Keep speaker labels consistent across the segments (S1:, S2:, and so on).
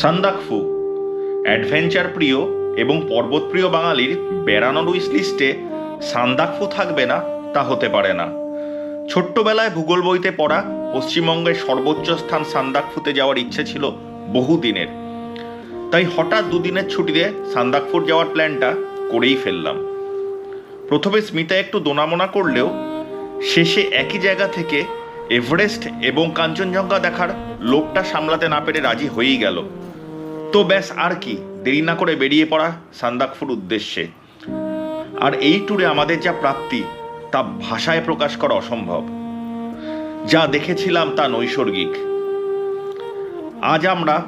S1: Sandakphu. Adventure প্রিয় এবং পর্বতপ্রিয় বাঙালির বেড়ানোর উইস লিস্টে সান্দাকফু থাকবে না, তা হতে পারে না। ছোট্টবেলায় ভূগোল বইতে পড়া পশ্চিমবঙ্গের সর্বোচ্চ স্থান সান্দাকফুতে যাওয়ার ইচ্ছে ছিল বহু দিনের তাই হঠাৎ দুদিনের ছুটিতে সান্দাকফুর যাওয়ার প্ল্যানটা করেই ফেললাম। প্রথমে স্মিতা একটু দোনামোনা করলেও শেষে একই জায়গা থেকে এভারেস্ট এবং কাঞ্চনজঙ্ঘা দেখার লোকটা সামলাতে না পেরে রাজি হয়েই গেল। তো ব্যাস আর কি, দেরি না করে বেরিয়ে পড়া সান্দাকফুর উদ্দেশ্যে। আর এই ট্যুরে আমাদের যা প্রাপ্তি, তা ভাষায় প্রকাশ করা অসম্ভব। যা দেখেছিলাম তা নৈসর্গিক। আজ আমরা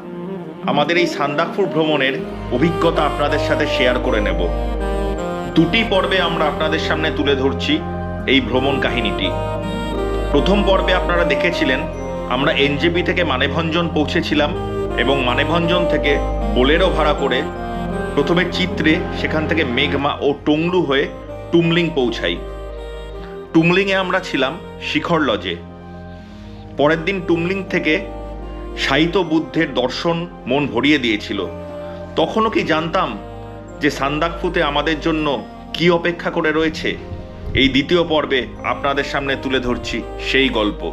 S1: আমাদের এই সান্দাকফুর ভ্রমণের অভিজ্ঞতা আপনাদের সাথে শেয়ার করে নেব। দুটি পর্বে আমরা আপনাদের সামনে তুলে ধরছি এই ভ্রমণ কাহিনীটি। প্রথম পর্বে আপনারা দেখেছিলেন, আমরা এনজেপি থেকে মানেভঞ্জন পৌঁছেছিলাম। এবং মানেভঞ্জন থেকে বোলেরো ভাড়া করে প্রথমে চিত্রে, সেখান থেকে মেঘমা ও টংলু হয়ে টুমলিং পৌঁছাই। টুমলিংয়ে আমরা ছিলাম শিখর লজে। পরের দিন টুমলিং থেকে সাহিত্য বুদ্ধের দর্শন মন ভরিয়ে দিয়েছিল। তখনও কি জানতাম যে সান্দাকফুতে আমাদের জন্য কি অপেক্ষা করে রয়েছে? এই দ্বিতীয় পর্বে আপনাদের সামনে তুলে ধরছি সেই গল্প।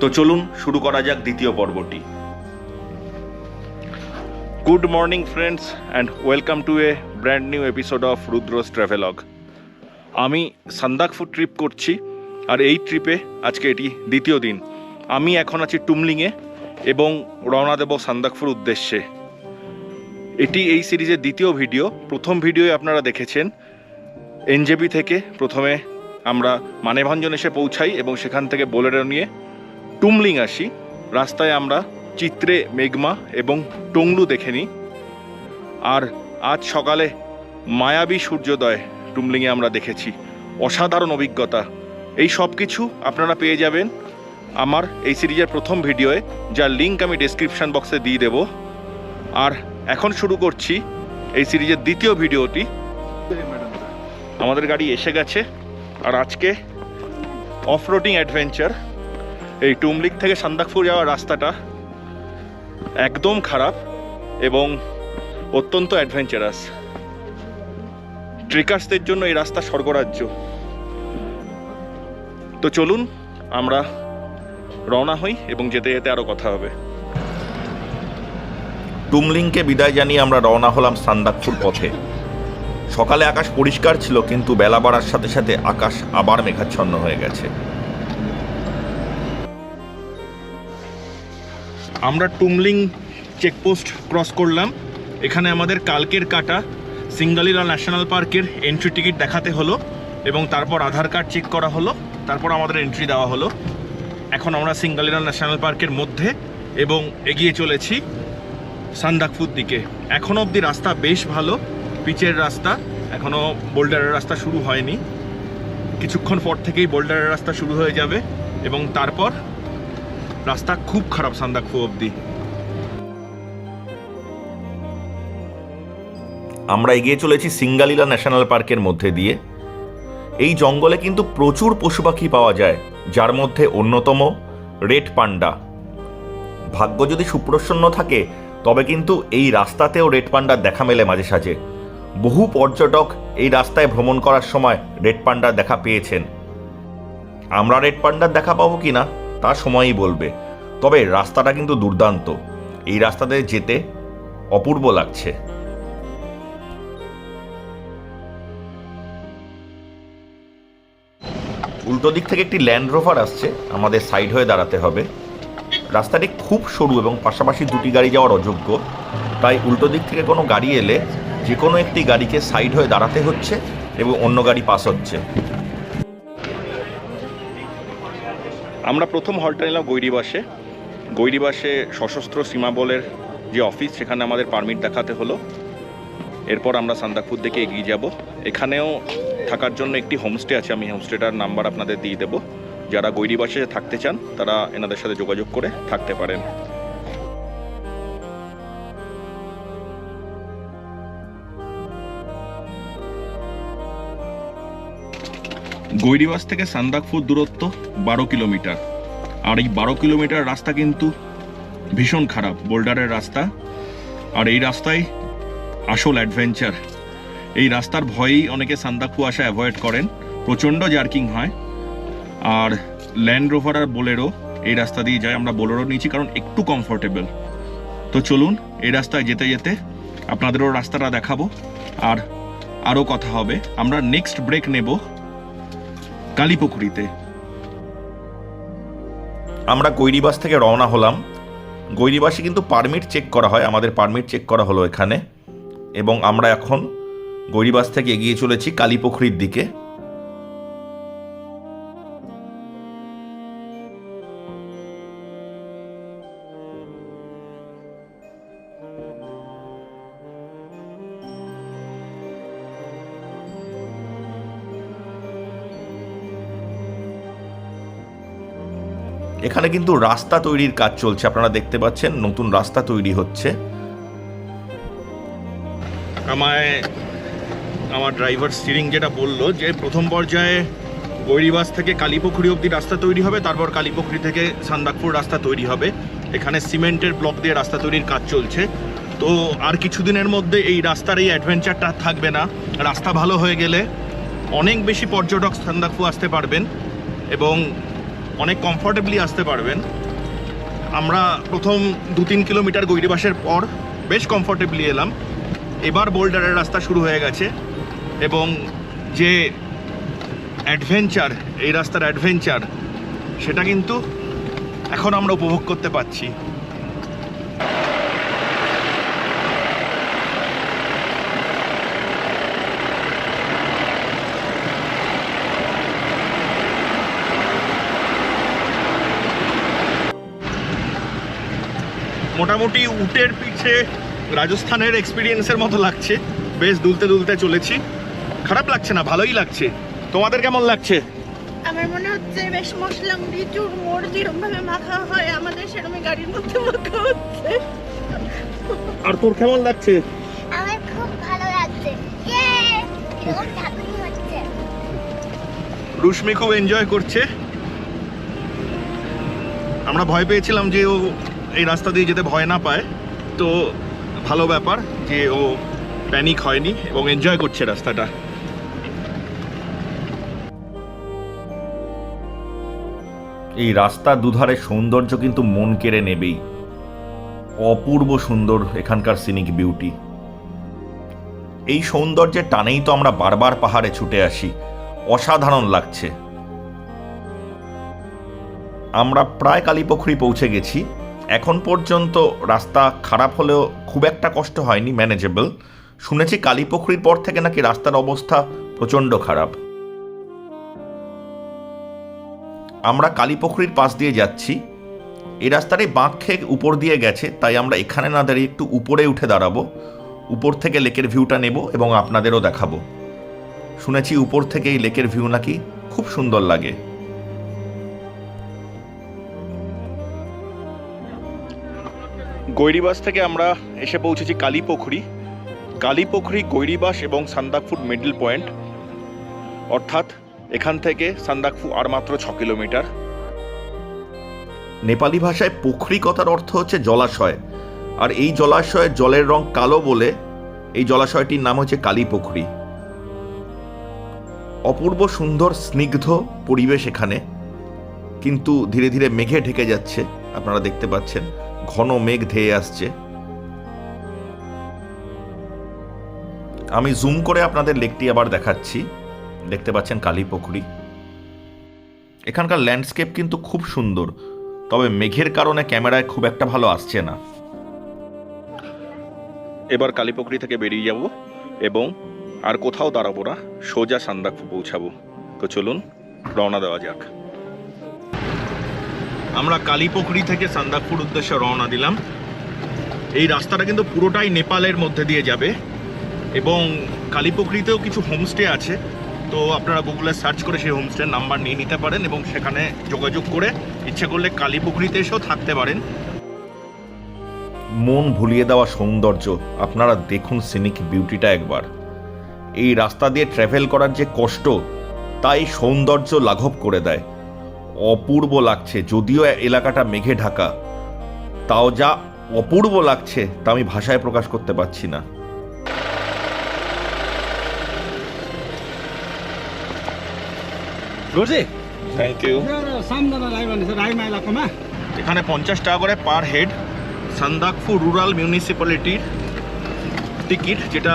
S1: তো চলুন শুরু করা যাক দ্বিতীয় পর্বটি। Good morning friends and welcome to a brand new episode of Rudra's travelogue আমি সান্দাকফুর ট্রিপ করছি, আর এই ট্রিপে আজকে এটি দ্বিতীয় দিন। আমি এখন আছি টুমলিংয়ে এবং রওনা দেব সান্দাকফুর উদ্দেশ্যে। এটি এই সিরিজের দ্বিতীয় ভিডিও প্রথম ভিডিওয়ে আপনারা দেখেছেন। এনজেপি থেকে প্রথমে আমরা মানেভঞ্জন এসে পৌঁছাই এবং সেখান থেকে বোলেরো নিয়ে টুমলিং আসি। রাস্তায় আমরা চিত্রে মেঘমা এবং টংলু দেখে নিই। আর আজ সকালে মায়াবী সূর্যোদয় টুমলিংয়ে আমরা দেখেছি। অসাধারণ অভিজ্ঞতা। এই সব কিছু আপনারা পেয়ে যাবেন আমার এই সিরিজের প্রথম ভিডিওয়ে, যার লিঙ্ক আমি ডেসক্রিপশন বক্সে দিয়ে দেব। আর এখন শুরু করছি এই সিরিজের দ্বিতীয় ভিডিওটি। আমাদের গাড়ি এসে গেছে। আর আজকে অফ রোডিং অ্যাডভেঞ্চার এই টুমলিক থেকে সান্দাকপুর যাওয়ার রাস্তাটা একদম খারাপ এবং অত্যন্ত অ্যাডভেঞ্চারাস ট্রেকার্সদের জন্য এই রাস্তা স্বর্গরাজ্য। তো চলুন, আমরা রওনা হই এবং যেতে যেতে আরও কথা হবে। টুমলিংকে বিদায় জানিয়ে আমরা রওনা হলাম সান্দাকফুর পথে। সকালে আকাশ পরিষ্কার ছিল, কিন্তু বেলা বাড়ার সাথে সাথে আকাশ আবার মেঘাচ্ছন্ন হয়ে গেছে। আমরা টুমলিং চেকপোস্ট ক্রস করলাম। এখানে আমাদের কালকের কাটা সিঙ্গালিলা ন্যাশনাল পার্কের এন্ট্রি টিকিট দেখাতে হলো এবং তারপর আধার কার্ড চেক করা হলো, তারপর আমাদের এন্ট্রি দেওয়া হলো। এখন আমরা সিঙ্গালিলা ন্যাশনাল পার্কের মধ্যে এবং এগিয়ে চলেছি সান্দাকফুর দিকে। এখনও অবধি রাস্তা বেশ ভালো, পিচের রাস্তা এখনও বোল্ডারের রাস্তা শুরু হয়নি। কিছুক্ষণ পর থেকেই বোল্ডারের রাস্তা শুরু হয়ে যাবে এবং তারপর রাস্তা খুব খারাপ সান্দাকফু অবধি। আমরা এগিয়ে চলেছি সিঙ্গালিলা ন্যাশনাল পার্কের মধ্যে দিয়ে। এই জঙ্গলে কিন্তু প্রচুর পশু পাখি পাওয়া যায়, যার মধ্যে অন্যতম রেড পান্ডা। ভাগ্য যদি সুপ্রসন্ন থাকে, তবে কিন্তু এই রাস্তাতেও রেড পান্ডার দেখা মেলে মাঝে সাঝে। বহু পর্যটক এই রাস্তায় ভ্রমণ করার সময় রেড পান্ডার দেখা পেয়েছেন। আমরা রেড পান্ডার দেখা পাবো কি না তা সময়ই বলবে। তবে রাস্তাটা কিন্তু দুর্দান্ত। এই রাস্তাতে যেতে অপূর্ব লাগছে। উল্টো দিক থেকে একটি ল্যান্ড রোভার আসছে। আমাদের সাইড হয়ে দাঁড়াতে হবে। রাস্তাটি খুব সরু এবং পাশাপাশি দুটি গাড়ি যাওয়ার অযোগ্য। তাই উল্টো দিক থেকে কোনো গাড়ি এলে যে কোনো একটি গাড়িকে সাইড হয়ে দাঁড়াতে হচ্ছে এবং অন্য গাড়ি পাস হচ্ছে। আমরা প্রথম হলটা নিলাম গৈরিবাসে। গৈরিবাসে সশস্ত্র সীমাবলের যে অফিস, সেখানে আমাদের পারমিট দেখাতে হলো। এরপর আমরা সান্দাকপুর দিকে এগিয়ে যাব। এখানেও থাকার জন্য একটি হোমস্টে আছে, আমি হোমস্টেটার নাম্বার আপনাদের দিয়ে দেবো। যারা গৈরিবাসে থাকতে চান, তারা এনাদের সাথে যোগাযোগ করে থাকতে পারেন। গৈরিবাস থেকে সান্দাকফুর দূরত্ব বারো কিলোমিটার। আর এই বারো কিলোমিটার রাস্তা কিন্তু ভীষণ খারাপ, বোল্ডারের রাস্তা। আর এই রাস্তায় আসল অ্যাডভেঞ্চার। এই রাস্তার ভয়েই অনেকে সান্দাকফু আসা অ্যাভয়েড করেন, প্রচণ্ড জার্কিং হয়। আর ল্যান্ড রোভার আর বোলেরো এই রাস্তা দিয়ে যায়, আমরা বোলেরো নিয়েছি কারণ একটু কমফোর্টেবল। তো চলুন, এই রাস্তায় যেতে যেতে আপনাদেরও রাস্তাটা দেখাবো। আর আরও কথা হবে। আমরা নেক্সট ব্রেক নেব। কালীপুকুরিতে আমরা গৈরিবাস থেকে রওনা হলাম। গৈরিবাসে কিন্তু পারমিট চেক করা হয়, আমাদের পারমিট চেক করা হলো এখানে। এবং আমরা এখন গৈরিবাস থেকে এগিয়ে চলেছি কালীপুকুরির দিকে। এখানে কিন্তু রাস্তা তৈরির কাজ চলছে। আপনারা দেখতে পাচ্ছেন নতুন রাস্তা তৈরি হচ্ছে। আমায় আমার ড্রাইভার স্টিরিং যেটা বলল যে প্রথম পর্যায়ে গৈরিবাস থেকে কালীপুকুরি অবধি রাস্তা তৈরি হবে, তারপর কালীপুকুরি থেকে সান্দাকপুর রাস্তা তৈরি হবে। এখানে সিমেন্টের ব্লক দিয়ে রাস্তা তৈরির কাজ চলছে। তো আর কিছুদিনের মধ্যে এই রাস্তার এই অ্যাডভেঞ্চারটা থাকবে না। রাস্তা ভালো হয়ে গেলে অনেক বেশি পর্যটক সান্দাকফু আসতে পারবেন এবং অনেক কমফোর্টেবলি আসতে পারবেন। আমরা প্রথম দু তিন কিলোমিটার গৈরিবাসের পর বেশ কমফর্টেবলি এলাম। এবার বোল্ডারের রাস্তা শুরু হয়ে গেছে এবং যে অ্যাডভেঞ্চার এই রাস্তার অ্যাডভেঞ্চার সেটা কিন্তু এখন আমরা উপভোগ করতে পারছি। মোটামুটি উটের পিঠে রাজস্থানের এক্সপিরিয়েন্সের মতো লাগছে। বেশ দুলতে দুলতে চলেছি। খারাপ লাগছে না ভালোই লাগছে। তোমাদের কেমন লাগছে?
S2: আমার মনে হচ্ছে বেশ মশলা মুড়ি চুরমুর যেরকম ভাবে মাখা হয় আমাদের সেরকমই গাড়ির মধ্যে মাখা হচ্ছে।
S1: আর তোর কেমন লাগছে?
S3: আমার খুব ভালো লাগছে। এরকম ঠাকুরই হচ্ছে।
S1: রুশমি খুব এনজয় করছে। আমরা ভয় পেয়েছিলাম যে ও এই রাস্তা দিয়ে যেতে ভয় না পায়। তো ভালো ব্যাপার যে ও প্যানিক হয়নি এবং এনজয় করছে রাস্তাটা। এই রাস্তার দুধারে সৌন্দর্য কিন্তু মন কেড়ে নেবেই। অপূর্ব সুন্দর এখানকার সিনিক বিউটি এই সৌন্দর্যের টানেই তো আমরা বারবার পাহাড়ে ছুটে আসি। অসাধারণ লাগছে। আমরা প্রায় কালীপুখুরি পৌঁছে গেছি। এখন পর্যন্ত রাস্তা খারাপ হলেও খুব একটা কষ্ট হয়নি ম্যানেজেবল শুনেছি কালীপুখুরির পর থেকে নাকি রাস্তার অবস্থা প্রচণ্ড খারাপ। আমরা কালীপুখুরির পাশ দিয়ে যাচ্ছি। এই রাস্তাটাই বাঁক খেয়ে উপর দিয়ে গেছে, তাই আমরা এখানে না দাঁড়িয়ে একটু উপরে উঠে দাঁড়াবো। উপর থেকে লেকের ভিউটা নেব এবং আপনাদেরও দেখাবো। শুনেছি উপর থেকে এই লেকের ভিউ নাকি খুব সুন্দর লাগে। গৈরিবাস থেকে আমরা এসে পৌঁছেছি কালীপুখুরি। কালীপুখুরি, গৈরিবাস এবং সান্দাকফুর মিডল পয়েন্ট। অর্থাৎ এখান থেকে সান্দাকফু আর মাত্র ছ কিলোমিটার। নেপালি ভাষায় পুখরি কথার অর্থ হচ্ছে জলাশয়। আর এই জলাশয়ের জলের রং কালো বলে এই জলাশয়টির নাম হচ্ছে কালীপুখুরি। অপূর্ব সুন্দর, স্নিগ্ধ পরিবেশ এখানে। কিন্তু ধীরে ধীরে মেঘে ঢেকে যাচ্ছে, আপনারা দেখতে পাচ্ছেন। ঘন মেঘ ধেয়ে আসছে। আমি জুম করে আপনাদের লেকটি আবার দেখাচ্ছি। দেখতে পাচ্ছেন কালীপুকুরি এখানকার ল্যান্ডস্কেপ কিন্তু খুব সুন্দর, তবে মেঘের কারণে ক্যামেরায় খুব একটা ভালো আসছে না। এবার কালীপুকুরি থেকে বেরিয়ে যাব এবং আর কোথাও দাঁড়াবো না, সোজা সান্দাকফু পৌঁছাবো। তো চলুন, রওনা দেওয়া যাক। আমরা কালীপুকুরি থেকে সান্দাকপুর উদ্দেশ্যে রওনা দিলাম। এই রাস্তাটা কিন্তু পুরোটাই নেপালের মধ্যে দিয়ে যাবে এবং কালীপুকুরিতেও কিছু হোমস্টে আছে। তো আপনারা গুগলে সার্চ করে সেই হোমস্টের নাম্বার নিয়ে নিতে পারেন এবং সেখানে যোগাযোগ করে ইচ্ছে করলে কালীপুকুরিতে এসেও থাকতে পারেন। মন ভুলিয়ে দেওয়া সৌন্দর্য, আপনারা দেখুন সিনিক বিউটিটা একবার। এই রাস্তা দিয়ে ট্রাভেল করার যে কষ্ট, তাই সৌন্দর্য লাঘব করে দেয়। অপূর্ব লাগছে যদিও এলাকাটা মেঘে ঢাকা। তাও যা অপূর্ব লাগছে তা আমি ভাষায় প্রকাশ করতে পারছি না। এখানে পঞ্চাশ টাকা করে পার হেড সান্দাকফু রুরাল মিউনিসিপ্যালিটির টিকিট যেটা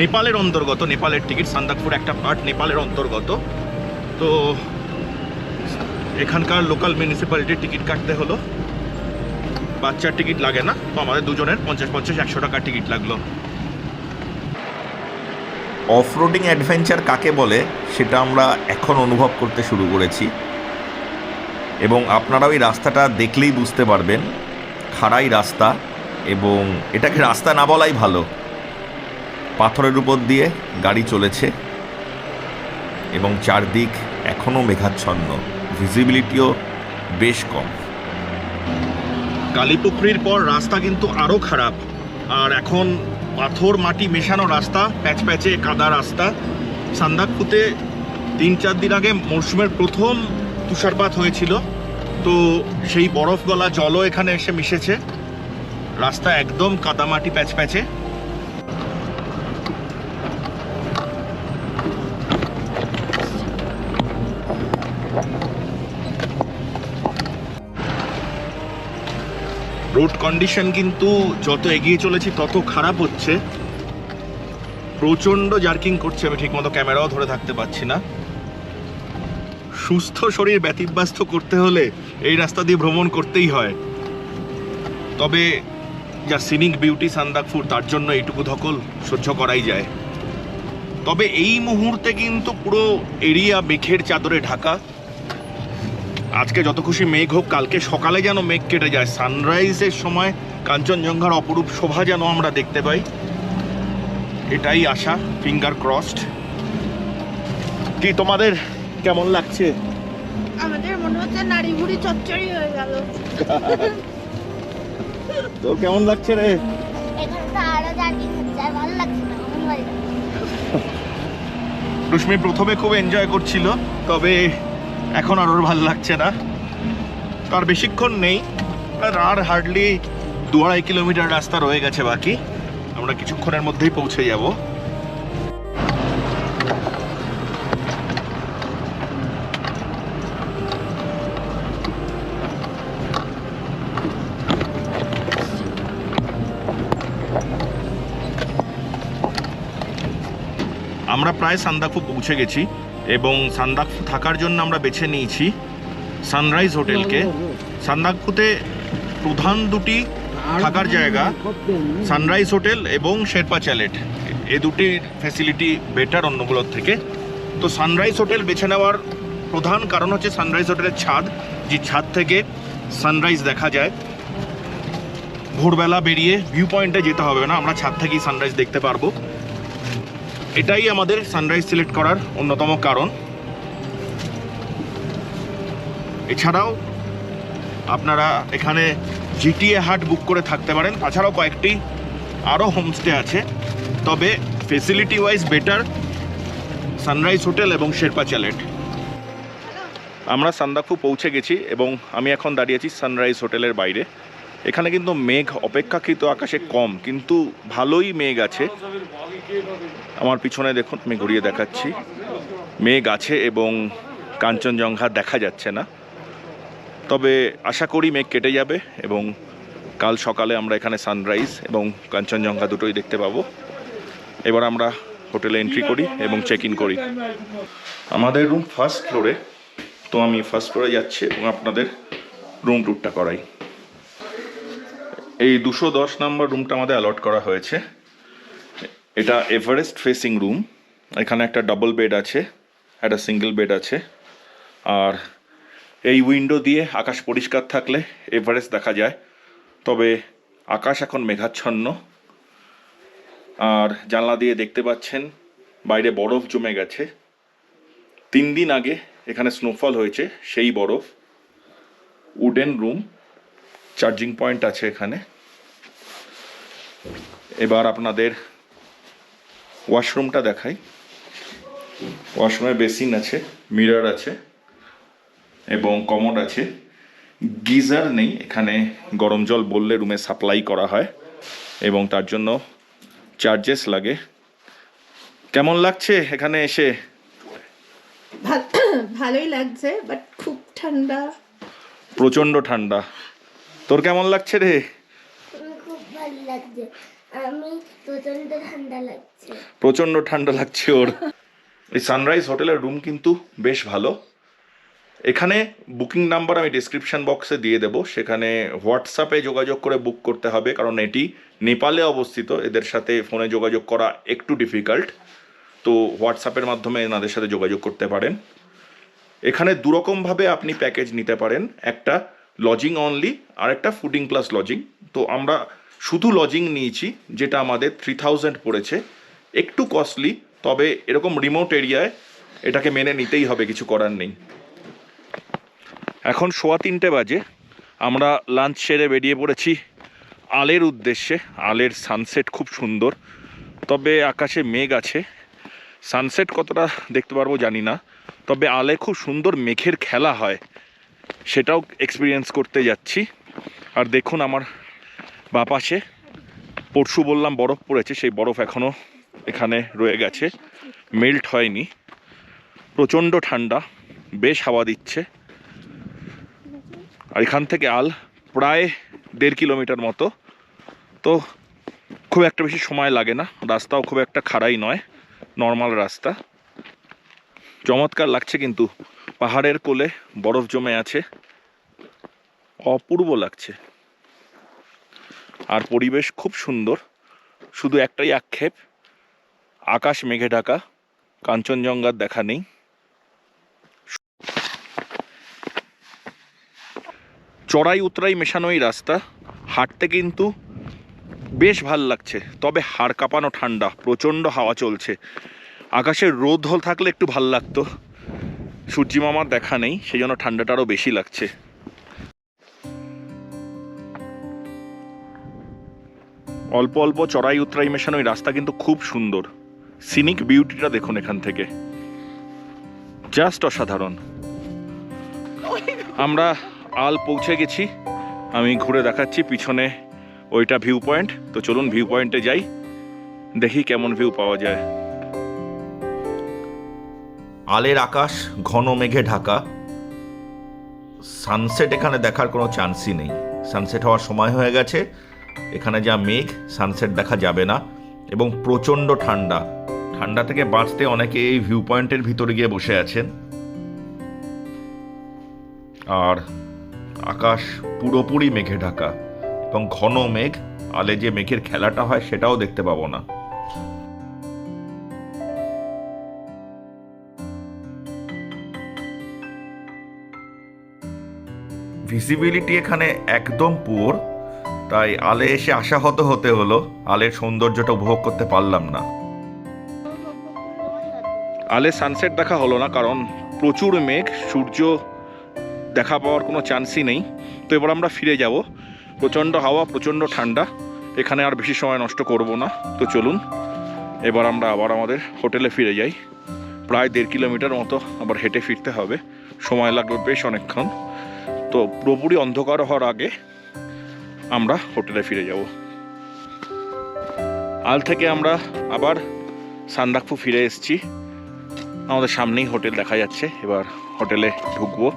S1: নেপালের অন্তর্গত নেপালের টিকিট সান্দাকফুর একটা পার্ট নেপালের অন্তর্গত। তো এখানকার লোকাল মিউনিসিপ্যালিটির টিকিট কাটতে হলো। বাচ্চার টিকিট লাগে না, তো আমাদের দুজনের পঞ্চাশ পঞ্চাশ একশো টাকার টিকিট লাগল। অফ রোডিং অ্যাডভেঞ্চার কাকে বলে, সেটা আমরা এখন অনুভব করতে শুরু করেছি। এবং আপনারা ওই রাস্তাটা দেখলেই বুঝতে পারবেন, খাড়াই রাস্তা এবং এটাকে রাস্তা না বলাই ভালো। পাথরের উপর দিয়ে গাড়ি চলেছে এবং চারদিক এখনও মেঘাচ্ছন্ন। ভিজিবিলিটিও বেশ কম। কালীপুকুরির পর রাস্তা কিন্তু আরও খারাপ। আর এখন পাথর, মাটি মেশানো রাস্তা, প্যাচ প্যাচে কাদা রাস্তা। সান্দাকপুতে তিন চার দিন আগে মরশুমের প্রথম তুষারপাত হয়েছিল। তো সেই বরফ গলা জলও এখানে এসে মিশেছে। রাস্তা একদম কাদামাটি প্যাচ প্যাচে। কন্ডিশন কিন্তু যত এগিয়ে চলেছি, তত খারাপ হচ্ছে। প্রচণ্ড জার্কিং করছে আমি ঠিকমতো ক্যামেরাও ধরে থাকতে পারছি না। সুস্থ শরীর ব্যতিব্যস্ত করতে হলে এই রাস্তা দিয়ে ভ্রমণ করতেই হয়। তবে যা সিনিক বিউটি সান্দাকফুর, তার জন্য এইটুকু ধকল সহ্য করাই যায়। তবে এই মুহূর্তে কিন্তু পুরো এরিয়া মেঘের চাদরে ঢাকা। আজকে যত খুশি মেঘ হোক কালকে সকালে যেন মেঘ কেটে যায়। সানরাইজের সময় কাঞ্চনজঙ্ঘার অপরূপ শোভা যেন আমরা দেখতে পাই। এটাই আশা ফিঙ্গার ক্রসড কি তোমাদের কেমন লাগছে?
S2: আমাদের মনে হচ্ছে নারী বুড়ি চচ্চড়ি হয়ে গেল।
S1: তোর কেমন লাগছে রে?
S3: তো মন।
S1: রুশ্মি প্রথমে খুব এনজয় করছিল তবে এখন আর ওর ভালো লাগছে না। আর বেশিক্ষণ নেই, আর হার্ডলি দু আড়াই কিলোমিটার রাস্তা রয়ে গেছে বাকি। আমরা কিছুক্ষণের মধ্যেই পৌঁছে যাব। আমরা প্রায় সান্দাকু পৌঁছে গেছি। এবং সান্দাকফু থাকার জন্য আমরা বেছে নিয়েছি সানরাইজ হোটেলকে। সান্দাকফুতে প্রধান দুটি থাকার জায়গা সানরাইজ হোটেল এবং শেরপা চ্যালেট। এ দুটির ফ্যাসিলিটি বেটার অন্যগুলোর থেকে। তো সানরাইজ হোটেল বেছে নেওয়ার প্রধান কারণ হচ্ছে সানরাইজ হোটেলের ছাদ যে ছাদ থেকে সানরাইজ দেখা যায়। ভোরবেলা বেরিয়ে ভিউ পয়েন্টে যেতে হবে না আমরা ছাদ থেকেই সানরাইজ দেখতে পারব। এটাই আমাদের সানরাইজ সিলেক্ট করার অন্যতম কারণ। এছাড়াও আপনারা এখানে জিটিএ হাট বুক করে থাকতে পারেন। তাছাড়াও কয়েকটি আরও হোমস্টে আছে। তবে facility wise better sunrise hotel এবং শেরপা চ্যালেট আমরা সান্দাকফু পৌঁছে গেছি এবং আমি এখন দাঁড়িয়েছি সানরাইজ হোটেলের বাইরে। এখানে কিন্তু মেঘ, অপেক্ষাকৃত আকাশে কম, কিন্তু ভালোই মেঘ আছে। আমার পিছনে দেখুন, আমি ঘুরিয়ে দেখাচ্ছি। মেঘ আছে এবং কাঞ্চনজঙ্ঘা দেখা যাচ্ছে না। তবে আশা করি মেঘ কেটে যাবে এবং কাল সকালে আমরা এখানে সানরাইজ এবং কাঞ্চনজঙ্ঘা দুটোই দেখতে পাবো। এবার আমরা হোটেলে এন্ট্রি করি এবং চেক ইন করি। আমাদের রুম ফার্স্ট ফ্লোরে তো আমি ফার্স্ট ফ্লোরে যাচ্ছি এবং আপনাদের রুম ট্যুরটা করাই। এই দুশো দশ নম্বর রুমটা আমাদের অ্যালট করা হয়েছে। এটা এভারেস্ট ফেসিং রুম এখানে একটা ডাবল বেড আছে, একটা সিঙ্গেল বেড আছে। আর এই উইন্ডো দিয়ে আকাশ পরিষ্কার থাকলে এভারেস্ট দেখা যায়। তবে আকাশ এখন মেঘাচ্ছন্ন। আর জানলা দিয়ে দেখতে পাচ্ছেন, বাইরে বরফ জমে গেছে। তিন দিন আগে এখানে স্নোফল হয়েছে, সেই বরফ। উডেন রুম চার্জিং পয়েন্ট আছে এখানে। এবার আপনাদের ওয়াশরুমটা দেখাই। ওয়াশরুমে বেসিন আছে মিরর আছে এবং কমোড আছে। গিজার নেই এখানে গরম জল বললে রুমে সাপ্লাই করা হয় এবং তার জন্য চার্জেস লাগে। কেমন লাগছে এখানে এসে?
S2: ভালোই লাগছে বাট খুব ঠান্ডা।
S1: প্রচণ্ড ঠান্ডা। তোর কেমন লাগছে রে?
S3: প্রচণ্ড ঠান্ডা লাগছে।
S1: প্রচণ্ড ঠান্ডা লাগছে ওর। এই সানরাইজ হোটেলের রুম কিন্তু বেশ ভালো। এখানে বুকিং নাম্বার আমি ডিসক্রিপশন বক্সে দিয়ে দেবো। সেখানে হোয়াটসঅ্যাপে যোগাযোগ করে বুক করতে হবে কারণ এটি নেপালে অবস্থিত। এদের সাথে ফোনে যোগাযোগ করা একটু ডিফিকাল্ট তো হোয়াটসঅ্যাপের মাধ্যমে এনাদের সাথে যোগাযোগ করতে পারেন। এখানে দুরকমভাবে আপনি প্যাকেজ নিতে পারেন। একটা লজিং অনলি আর একটা ফুডিং প্লাস লজিং তো আমরা শুধু লজিং নিয়েছি, যেটা আমাদের থ্রি থাউজেন্ড পড়েছে। একটু কস্টলি তবে এরকম রিমোট এরিয়ায় এটাকে মেনে নিতেই হবে, কিছু করার নেই। এখন সোয়া তিনটে বাজে। আমরা লাঞ্চ সেরে বেরিয়ে পড়েছি আলের উদ্দেশ্যে। আলের সানসেট খুব সুন্দর, তবে আকাশে মেঘ আছে। সানসেট কতটা দেখতে পারব জানি না, তবে আলে খুব সুন্দর মেঘের খেলা হয়। সেটাও এক্সপিরিয়েন্স করতে যাচ্ছি। আর দেখুন আমার বাপাশে পরশু বললাম বরফ পড়েছে, সেই বরফ এখনও এখানে রয়ে গেছে। মেল্ট হয়নি। প্রচণ্ড ঠান্ডা, বেশ হাওয়া দিচ্ছে। আর এখান থেকে আল প্রায় দেড় কিলোমিটার মতো। তো খুব একটা বেশি সময় লাগে না, রাস্তাও খুব একটা খাড়াই নয়, নর্মাল রাস্তা। চমৎকার লাগছে কিন্তু। পাহাড়ের কোলে বরফ জমে আছে। অপূর্ব লাগছে। আর পরিবেশ খুব সুন্দর। শুধু একটাই আক্ষেপ, আকাশ মেঘে ঢাকা, কাঞ্চনজঙ্ঘার দেখা নেই। চড়াই উতরাই মেশানো এই রাস্তা। হাঁটতে কিন্তু বেশ ভালো লাগছে, তবে হাড় কাঁপানো ঠান্ডা, প্রচণ্ড হাওয়া চলছে। আকাশের রোদ হল থাকলে একটু ভালো লাগতো। সূর্যি মামার দেখা নেই, সেই জন্য ঠান্ডাটা আরও বেশি লাগছে। অল্প অল্প চড়াই উতরাই মেশানো এই রাস্তা কিন্তু খুব সুন্দর। সিনিক বিউটিটা দেখুন এখান থেকে। জাস্ট অসাধারণ। আমরা আল পৌঁছে গেছি। আমি ঘুরে দেখাচ্ছি পিছনে ওইটা ভিউ পয়েন্ট তো চলুন ভিউ পয়েন্টে যাই। দেখি কেমন ভিউ পাওয়া যায়। আলের আকাশ, ঘন মেঘে ঢাকা। সানসেট এখানে দেখার কোনো চান্সই নেই। সানসেট হওয়ার সময় হয়ে গেছে। এখানে যা মেঘ সানসেট দেখা যাবে না। এবং প্রচণ্ড ঠান্ডা। ঠান্ডা থেকে বাঁচতে অনেকে এই ভিউ পয়েন্টের ভিতরে গিয়ে বসে আছেন। আর আকাশ পুরোপুরি মেঘে ঢাকা। এবং ঘন মেঘ, আলে যে মেঘের খেলাটা হয়, সেটাও দেখতে পাবো না। ভিজিবিলিটি এখানে একদম পুয়োর তাই আলে এসে আশাহত হতে হলো। আলের সৌন্দর্যটা উপভোগ করতে পারলাম না। আলে সানসেট দেখা হলো না, কারণ প্রচুর মেঘ, সূর্য দেখা পাওয়ার কোনো চান্সই নেই। তো এবার আমরা ফিরে যাব। প্রচণ্ড হাওয়া, প্রচণ্ড ঠান্ডা, এখানে আর বেশি সময় নষ্ট করব না। তো চলুন, এবার আমরা আবার আমাদের হোটেলে ফিরে যাই। প্রায় দেড় কিলোমিটার মতো আবার হেঁটে ফিরতে হবে। সময় লাগবে বেশ অনেকক্ষণ। তো পুরোপুরি অন্ধকার হওয়ার আগে আমরা হোটেলে ফিরে যাব। আল থেকে আমরা আবার সান্দাকফু ফিরে এসেছি। আমাদের সামনেই হোটেল দেখা যাচ্ছে। এবার হোটেলে ঢুকবো।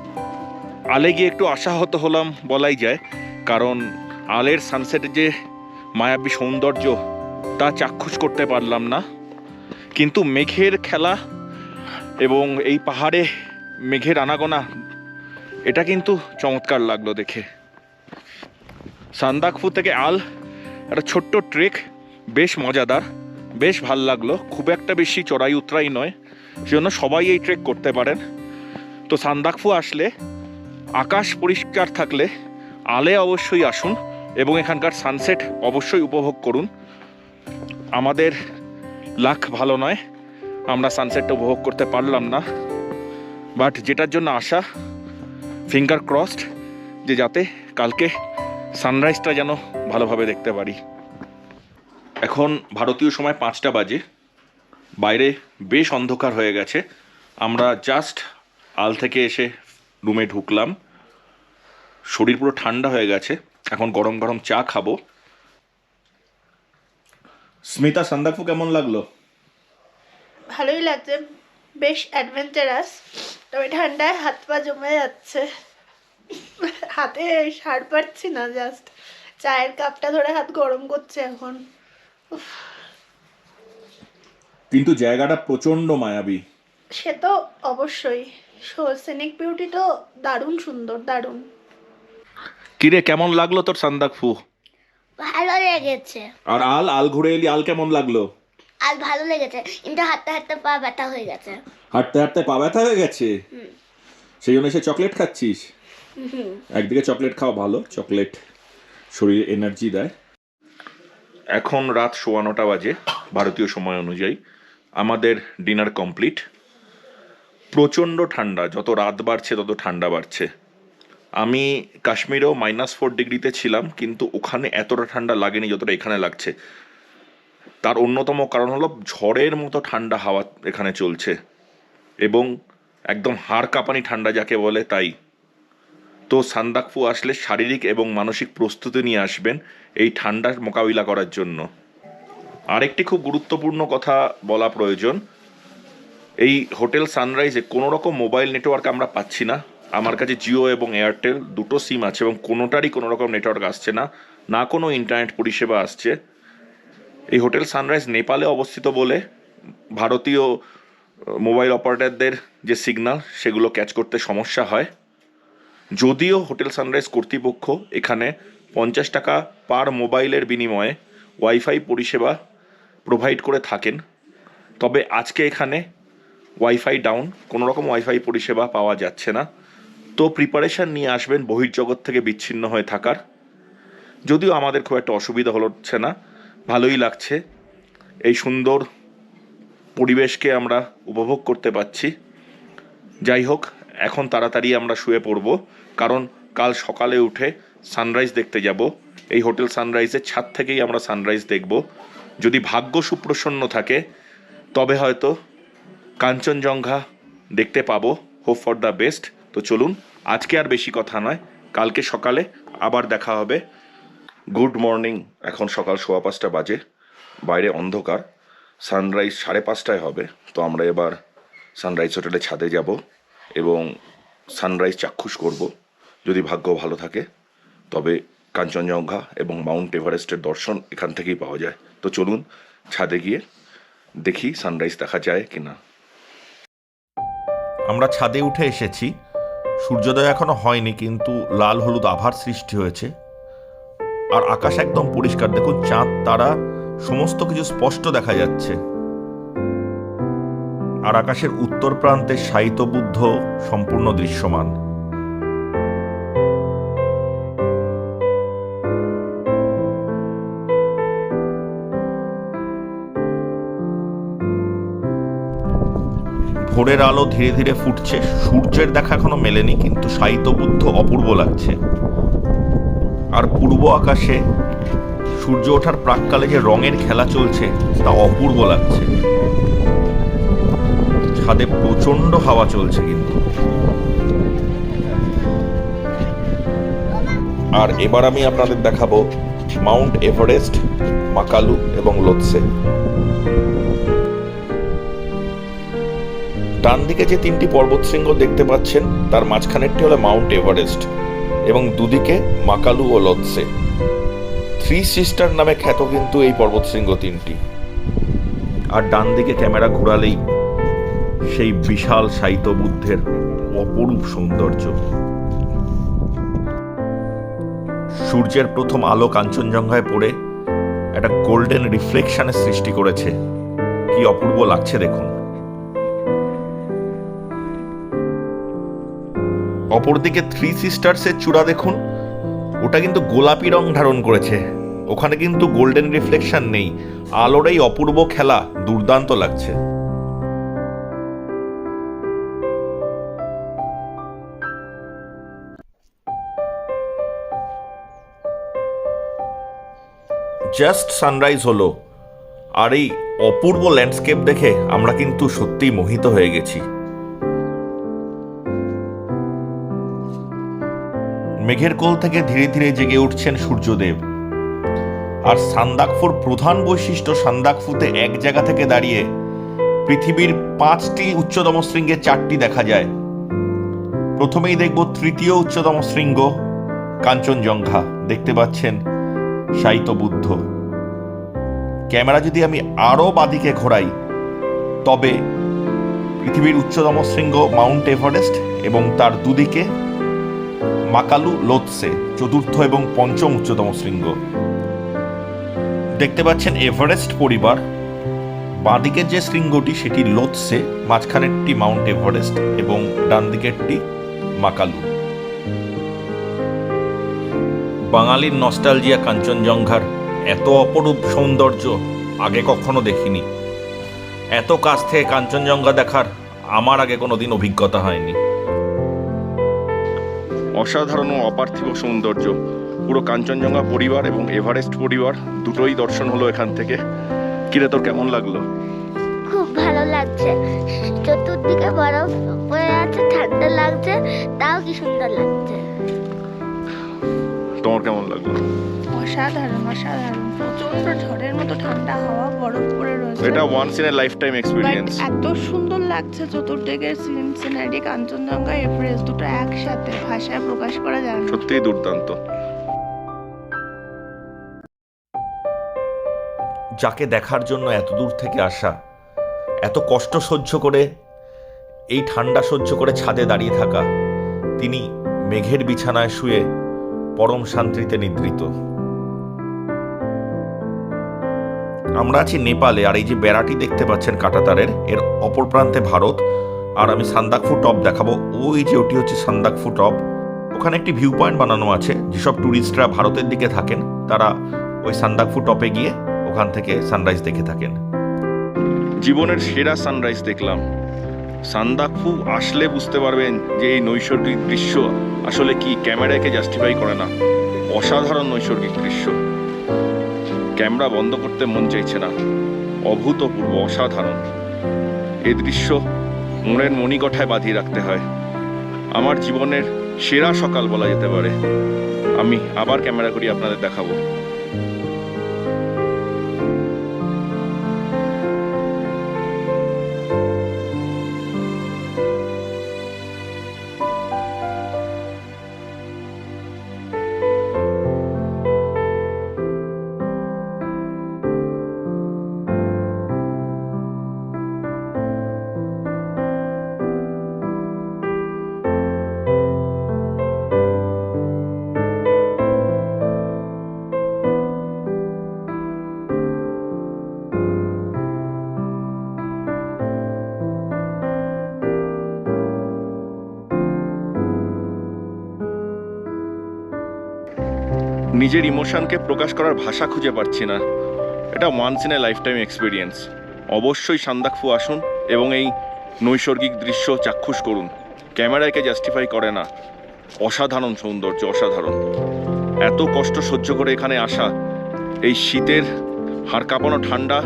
S1: আলে গিয়ে একটু আশাহত হলাম বলাই যায়, কারণ আলের সানসেটের যে মায়াবী সৌন্দর্য, তা চাক্ষুষ করতে পারলাম না। কিন্তু মেঘের খেলা এবং এই পাহাড়ে মেঘের আনাগোনা এটা কিন্তু চমৎকার লাগল দেখে। সান্দাকফু থেকে আল, একটা ছোট্ট ট্রেক, বেশ মজাদার, বেশ ভালো লাগল। খুব একটা বেশি চড়াই উতরাই নয়, সেজন্য সবাই এই ট্রেক করতে পারেন। তো সান্দাকফু আসলে আকাশ পরিষ্কার থাকলে আলে অবশ্যই আসুন এবং এখানকার সানসেট অবশ্যই উপভোগ করুন। আমাদের লাখ ভালো নয়, আমরা সানসেটটা উপভোগ করতে পারলাম না। বাট যেটার জন্য আশা ফিঙ্গার ক্রসড যে যাতে কালকে সানরাইজটা যেন ভালোভাবে দেখতে পারি। এখন ভারতীয় সময় পাঁচটা বাজে। বাইরে বেশ অন্ধকার হয়ে গেছে। আমরা জাস্ট আল থেকে এসে রুমে ঢুকলাম। শরীর পুরো ঠান্ডা হয়ে গেছে। এখন গরম গরম চা খাব। স্মিতা, সান্দাকফু কেমন লাগল?
S2: ভালোই লাগছে। বেশ অ্যাডভেঞ্চারাস তবে ঠান্ডায় হাত পা জমে যাচ্ছে। হাতে সার পাচ্ছি না জাস্ট চায়ের কাপটা ধরে হাত গরম করছে এখন।
S1: কিন্তু জায়গাটা প্রচণ্ড মায়াবী।
S2: সে তো অবশ্যই। সিনিক বিউটি তো দারুণ সুন্দর দারুণ।
S1: কিরে কেমন লাগল তোর সান্দাকফু?
S3: ভালো লেগেছে।
S1: আর আল আল ঘুরে এলি আল কেমন লাগল?
S3: আর ভালো লেগেছে। কিন্তু হাঁটতে হাঁটতে পা ব্যথা হয়ে গেছে।
S1: হাঁটতে হাঁটতে পা ব্যথা হয়ে গেছে? সেই জন্য সে চকলেট খাচ্ছিস? একদিকে চকলেট খাওয়া ভালো চকলেট শরীরে এনার্জি দেয়। এখন রাত সোয়া নটা বাজে ভারতীয় সময় অনুযায়ী। আমাদের ডিনার কমপ্লিট প্রচণ্ড ঠান্ডা যত রাত বাড়ছে তত ঠান্ডা বাড়ছে। আমি কাশ্মীরেও মাইনাস ফোর ডিগ্রিতে ছিলাম কিন্তু ওখানে এতটা ঠান্ডা লাগেনি যতটা এখানে লাগছে। তার অন্যতম কারণ হলো ঝড়ের মতো ঠান্ডা হাওয়া এখানে চলছে। এবং একদম হাড় কাঁপানি ঠান্ডা যাকে বলে তাই। তো সান্দাকফু আসলে শারীরিক এবং মানসিক প্রস্তুতি নিয়ে আসবেন এই ঠান্ডার মোকাবিলা করার জন্য। আরেকটি খুব গুরুত্বপূর্ণ কথা বলা প্রয়োজন, এই হোটেল সানরাইজে কোনো রকম মোবাইল নেটওয়ার্ক আমরা পাচ্ছি না। আমার কাছে জিও এবং এয়ারটেল দুটো সিম আছে এবং কোনোটারই কোনো রকম নেটওয়ার্ক আসছে না। না কোনো ইন্টারনেট পরিষেবা আসছে। এই হোটেল সানরাইজ নেপালে অবস্থিত বলে ভারতীয় মোবাইল অপারেটরদের যে সিগন্যাল সেগুলো ক্যাচ করতে সমস্যা হয়। যদিও হোটেল সানরাইজ কর্তৃপক্ষ এখানে পঞ্চাশ টাকা পার মোবাইলের বিনিময়ে ওয়াইফাই পরিষেবা প্রোভাইড করে থাকেন, তবে আজকে এখানে ওয়াইফাই ডাউন কোনো রকম ওয়াইফাই পরিষেবা পাওয়া যাচ্ছে না। তো প্রিপারেশন নিয়ে আসবেন, বহির্জগৎ থেকে বিচ্ছিন্ন হয়ে থাকার। যদিও আমাদের খুব একটা অসুবিধা হচ্ছে না ভালোই লাগছে। এই সুন্দর পরিবেশকে আমরা উপভোগ করতে পারছি যাই হোক, এখন তাড়াতাড়ি আমরা শুয়ে পড়ব, কারণ কাল সকালে উঠে সানরাইজ দেখতে যাব। এই হোটেল সানরাইজের ছাদ থেকেই আমরা সানরাইজ দেখব। যদি ভাগ্য সুপ্রসন্ন থাকে, তবে হয়তো কাঞ্চনজঙ্ঘা দেখতে পাবো। হোপ ফর দ্য বেস্ট তো চলুন, আজকে আর বেশি কথা নয়, কালকে সকালে আবার দেখা হবে। গুড মর্নিং এখন সকাল সোয়া পাঁচটা বাজে। বাইরে অন্ধকার। সানরাইজ সাড়ে পাঁচটায় হবে। তো আমরা এবার সানরাইজ হোটেলে ছাদে যাব এবং সানরাইজ চাক্ষুষ করব। যদি ভাগ্য ভালো থাকে, তবে কাঞ্চনজঙ্ঘা এবং মাউন্ট এভারেস্টের দর্শন এখান থেকেই পাওয়া যায়। তো চলুন ছাদে গিয়ে দেখি সানরাইজ দেখা যায় কি না আমরা ছাদে উঠে এসেছি। সূর্যোদয় এখনও হয়নি, কিন্তু লাল হলুদ আভার সৃষ্টি হয়েছে। আর আকাশ একদম পরিষ্কার। দেখুন, চাঁদ, তারা, সমস্ত কিছু স্পষ্ট দেখা যাচ্ছে। আর আকাশের উত্তর প্রান্তে শায়িত বুদ্ধ সম্পূর্ণ দৃশ্যমান। ভোরের আলো ধীরে ধীরে ফুটছে। সূর্যের দেখা এখনও মেলেনি, কিন্তু শায়িত বুদ্ধ অপূর্ব লাগছে। আর পূর্ব আকাশে সূর্য ওঠার প্রাককালে যে রঙের খেলা চলছে, তা অপূর্ব লাগছে। ছাদে প্রচণ্ড হাওয়া চলছে কিন্তু। আর এবার আমি আপনাদের দেখাবো মাউন্ট এভারেস্ট, মাকালু এবং লোৎসে। ডান দিকে যে তিনটি পর্বতশৃঙ্গ দেখতে পাচ্ছেন, তার মাঝখানেরটি হলো মাউন্ট এভারেস্ট। এবং দুদিকে মাকালু ও লোৎসে। থ্রি সিস্টার নামে খ্যাত কিন্তু এই পর্বতশৃঙ্গ তিনটি। আর ডান দিকে ক্যামেরা ঘোরালেই সেই বিশাল সাহিত্য বুদ্ধের অপরূপ সৌন্দর্য। সূর্যের প্রথম আলো কাঞ্চনজঙ্ঘায় পড়ে একটা গোল্ডেন রিফ্লেকশনের সৃষ্টি করেছে। কি অপূর্ব লাগছে দেখুন। অপরদিকে থ্রি সিস্টার্সের চূড়া দেখুন। ওটা কিন্তু গোলাপি রং ধারণ করেছে। ওখানে কিন্তু গোল্ডেন রিফ্লেকশন নেই। আলোর এই অপূর্ব খেলা দুর্দান্ত লাগছে। জাস্ট সানরাইজ হলো। আর এই অপূর্ব ল্যান্ডস্কেপ দেখে আমরা কিন্তু সত্যিই মোহিত হয়ে গেছি। মেঘের কোল থেকে ধীরে ধীরে জেগে উঠছেন সূর্যদেব। আর সান্দাকফুর প্রধান বৈশিষ্ট্য সান্দাকফুতে এক জায়গা থেকে দাঁড়িয়ে পৃথিবীর পাঁচটি উচ্চতম শৃঙ্গে চারটি দেখা যায়। প্রথমেই দেখব তৃতীয় উচ্চতম শৃঙ্গ, কাঞ্চনজঙ্ঘা। দেখতে পাচ্ছেন শায়িত বুদ্ধ। ক্যামেরা যদি আমি আরও বাদিকে ঘোরাই, তবে পৃথিবীর উচ্চতম শৃঙ্গ মাউন্ট এভারেস্ট এবং তার দুদিকে মাকালু, লোৎসে, চতুর্থ এবং পঞ্চম উচ্চতম শৃঙ্গ। দেখতে পাচ্ছেন এভারেস্ট পরিবার। বাঁদিকের যে শৃঙ্গটি, সেটি লোৎসে, মাঝখানেরটি মাউন্ট এভারেস্ট এবং ডান দিকেরটি মাকালু। বাঙালির নস্টালজিয়া কাঞ্চনজঙ্ঘার এত অপরূপ সৌন্দর্য আগে কখনো দেখিনি। এত কাছ থেকে কাঞ্চনজঙ্ঘা দেখার আমার আগে কোনোদিন অভিজ্ঞতা হয়নি।
S4: অসাধারণ ও অপার্থিব সৌন্দর্য। পুরো কাঞ্চনজঙ্ঘা পরিবার এবং এভারেস্ট পরিবার দুটোই দর্শন হলো এখান থেকে। কিরে তোর কেমন লাগল?
S3: খুব ভালো লাগছে। চতুর্দিকে বরফ পড়ে আছে ঠান্ডা লাগছে তাও কি সুন্দর লাগছে।
S4: তোমার কেমন লাগল?
S2: অসাধারণ অসাধারণ। প্রচণ্ড ঝড়ের মতো ঠান্ডা হাওয়া বরফ পড়ে রয়েছে।
S4: এটা once in a life time experience
S2: এত সুন্দর লাগছে চতুর্দিকের সিন সিনারি কাঞ্চনজঙ্ঘা এভারেস্ট দুটো একসাথে ভাষায় প্রকাশ করা যায় না।
S4: সত্যিই দুর্দান্ত।
S1: যাকে দেখার জন্য এত দূর থেকে আসা এত কষ্ট সহ্য করে এই ঠান্ডা সহ্য করে ছাদে দাঁড়িয়ে থাকা তিনি মেঘের বিছানায় শুয়ে পরম শান্তিতে নিদ্রিত। আমরা আছি নেপালে, আর এই যে বেড়াটি দেখতে পাচ্ছেন কাটাতারের, এর অপর প্রান্তে ভারত, আর আমি সান্দাকফু টপ দেখাবো। ওই যে ওটি হচ্ছে সান্দাকফু টপ। ওখানে একটি ভিউ পয়েন্ট বানানো আছে। যেসব ট্যুরিস্টরা ভারতের দিকে থাকেন, তারা ওই সান্দাকফু টপে গিয়ে ওখান থেকে সানরাইজ দেখে থাকেন।
S4: জীবনের সেরা সানরাইজ দেখলাম। সান্দাকফু আসলে বুঝতে পারবেন যে এই নৈসর্গিক দৃশ্য আসলে কি, ক্যামেরাকে জাস্টিফাই করে না? অসাধারণ নৈসর্গিক দৃশ্য। ক্যামেরা বন্ধ করতে মন চাইছে না। অভূতপূর্ব, অসাধারণ। এ দৃশ্য মনের মণিকঠায় বাঁধিয়ে রাখতে হয়। আমার জীবনের সেরা সকাল বলা যেতে পারে। আমি আবার ক্যামেরা করি আপনাদের দেখাবো। নিজের ইমোশনকে প্রকাশ করার ভাষা খুঁজে পাচ্ছি না। এটা once in a life time experience অবশ্যই সান্দাকফু আসুন এবং এই নৈসর্গিক দৃশ্য চাক্ষুষ করুন। ক্যামেরাকে জাস্টিফাই করে না। অসাধারণ সৌন্দর্য, অসাধারণ। এত কষ্ট সহ্য করে এখানে আসা, এই শীতের হাড় কাঁপানো ঠান্ডা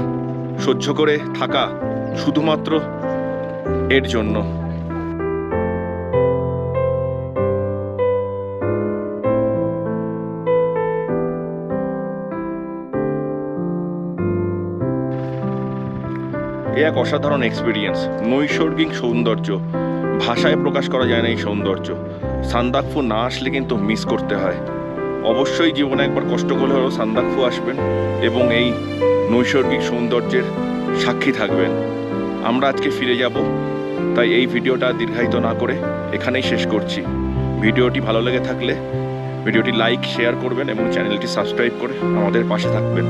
S4: সহ্য করে থাকা শুধুমাত্র এর জন্য। এ এক অসাধারণ এক্সপিরিয়েন্স নৈসর্গিক সৌন্দর্য। ভাষায় প্রকাশ করা যায় না এই সৌন্দর্য। সান্দাকফু না আসলে কিন্তু মিস করতে হয়। অবশ্যই জীবনে একবার কষ্ট করলে হলেও সান্দাকফু আসবেন এবং এই নৈসর্গিক সৌন্দর্যের সাক্ষী থাকবেন। আমরা আজকে ফিরে যাব, তাই এই ভিডিওটা দীর্ঘায়িত না করে এখানেই শেষ করছি। ভিডিওটি ভালো লেগে থাকলে ভিডিওটি লাইক, শেয়ার করবেন এবং চ্যানেলটি সাবস্ক্রাইব করে আমাদের পাশে থাকবেন।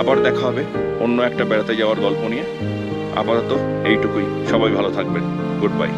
S4: আবার দেখা হবে অন্য একটা বেড়াতে যাওয়ার গল্প নিয়ে। আপাতত এইটুকুই। সবাই ভালো থাকবেন। Good bye